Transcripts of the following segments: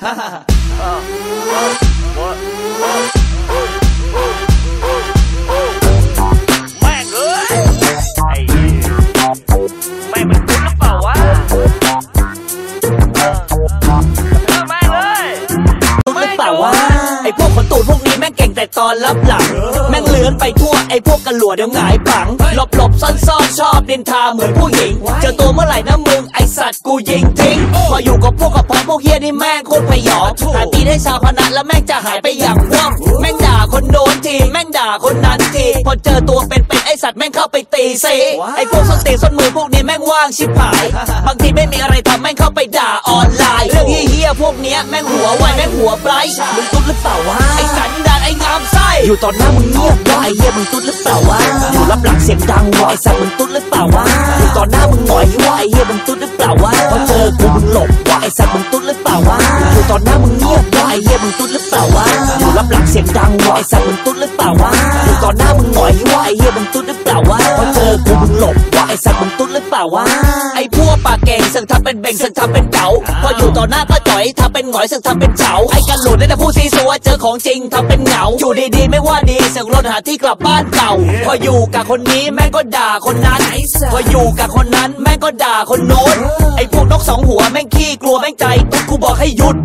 แม่งเอ้ยไอ้เหี้ยแม่งมันคุ้นหรือเปล่าวะเออแม่งเอ้ยรู้หรือเปล่าว่าไอ้พวกคนตูดพวกนี้แม่งเก่งแต่ตอนรับหลัง แม่งเลือนไปทั่วไอ้พวกกันหลัวเดี๋ยวหงายปังหลบหลบซ่อนซ่อนชอบ ดินทาเหมือนผู้หญิง เจอตัวเมื่อไหร่นะมึงไอสัตว์กูยิงทิ้ง พออยู่กับพวกกับพอพวกเฮียนี่แม่งโคตรพยองหาตีให้ชาวพนันแล้วแม่งจะหายไปอย่างว่องแม่งด่าคนโน้นที แม่งด่าคนนั้นที พอเจอตัวเป็นเป็นไอสัตว์แม่งเข้าไปตีซีไอพวกส้นตีนส้นมือพวกนี้แม่งว่างชิบหาย บางทีไม่มีอะไรทำแม่งเข้าไปด่าออนไลน์ เรื่องเฮี้ยพวกเนี้ยแม่งหัวไวแม่งหัวไบรท์มึงตุ๊ดหรือเปล่าวะไอสันดานไองามไส้อยู่ตอนหน้ามึงเงียบวะไอเฮียมึงตุ๊ดหรือเปล่าวะ รับหลังเสียงดังวะไอสัตว์มึงตุ๊ดหรือเปล่าวะอยู่ตอนหน้ามึงหงอยวะไอ้เฮียมึงตุ๊ดหรือเปล่าวะพอเจอกูมึงหลบวะไอสัตว์มึงตุ๊ดหรือเปล่าวะอยู่ตอนหน้ามึงเงียบวะไอ้เฮียมึงตุ๊ดหรือเปล่าวะอยู่รับหลังเสียงดังวะไอสัตว์มึงตุ๊ดหรือเปล่าวะอยู่ตอนหน้ามึงหงอยวะไอ้เฮียมึงตุ๊ดหรือเปล่าวะพอเจอกูมึงหลบวะไอสัตว์มึงตุ๊ดหรือเปล่าวะ ไอพวกปากเก่งสึกทำเป็นเบ่งสึกทำเป็นเก๋าพออยู่ต่อหน้าก็จ่อยทำเป็นหงอยสึกทำเป็นเฉาไอกันหลุดได้แต่พูดซีซัวเจอของจริงทำเป็นเหงาอยู่ดีๆไม่ว่าดีเสียงรถหาที่กลับบ้านเก่า พออยู่กับคนนี้แม่งก็ด่าคนนั้นพออยู่กับคนนั้นแม่งก็ด่าคนโน้นไอพวกนกสองหัวแม่งขี้กลัวแม่งใจตุ๊กกูบอกให้หยุด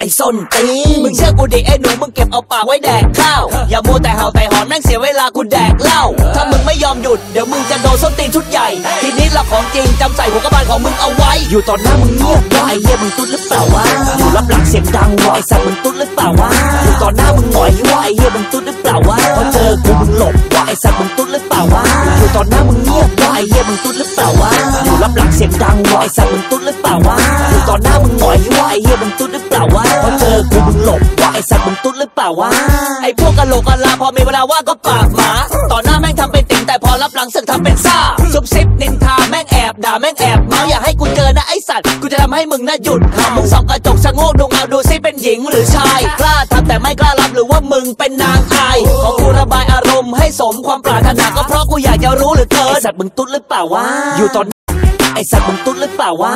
ไอ้ส้นตีนมึงเชื่อกูดิไอ้หนูมึงเก็บเอาปากไว้แดกข้าว อย่ามัวแต่เห่าแต่หอนแม่งเสียเวลากูแดกเหล้า ถ้ามึงไม่ยอมหยุด เดี๋ยวมึงจะโดนส้นตีนชุดใหญ่ ทีนี้ละของจริงจำใส่หัวกระบาลของมึงเอาไว้ อยู่ตอนหน้ามึงเงียบวะไอ้เหี้ยมึงตุ๊ดหรือเปล่าวะ อยู่รับหลังเสียงดังวะไอ้สัตว์มึงตุ๊ดหรือเปล่าวะ อยู่ตอนหน้ามึงหงอยวะไอ้เหี้ยมึงตุ๊ดหรือเปล่าวะ พอเจอกูมึงหลบวะไอ้สัตว์มึงตุ๊ดหรือเปล่าวะ อยู่ตอนหน้ามึงเงียบวะไอ้เหี้ยมึงตุ๊ดหรือเปล่าวะ อยู่รับหลังเสียงดังวะไอ้สัตว์มึงตุ๊ดหรือเปล่าวะ อยู่ตอนหน้ามึงหงอยวะไอ้เหี้ยมึงตุ๊ดหรือ วะพอเจอกูมึงหลบวะไอ้สัตว์มึงตุ๊ดหรือเปล่าวะไอ้พวกกะโหลกกะลาพอมีเวลาว่างก็ปากหมาต่อหน้าแม่งทำเป็นติ่งแต่พอรับหลังสึกทำเป็นซ่าซุบซิบนินทาแม่งแอบด่าแม่งแอบเมาอย่าให้กูเจอนะไอ้สัตว์กูจะทำให้มึงน่าหยุดหามึงส่องกระจกชะโงกดูเงาดูซิเป็นหญิงหรือชายกล้าทำแต่ไม่กล้ารับหรือว่ามึงเป็นนางอายขอกูระบายอารมณ์ให้สมความปรารถนาก็เพราะกูอยากจะรู้เหลือเกินไอ้สัตว์มึงตุ๊ดหรือเปล่าวะอยู่ตอนไอ้สัตว์มึงตุ๊ดหรือเปล่าวะ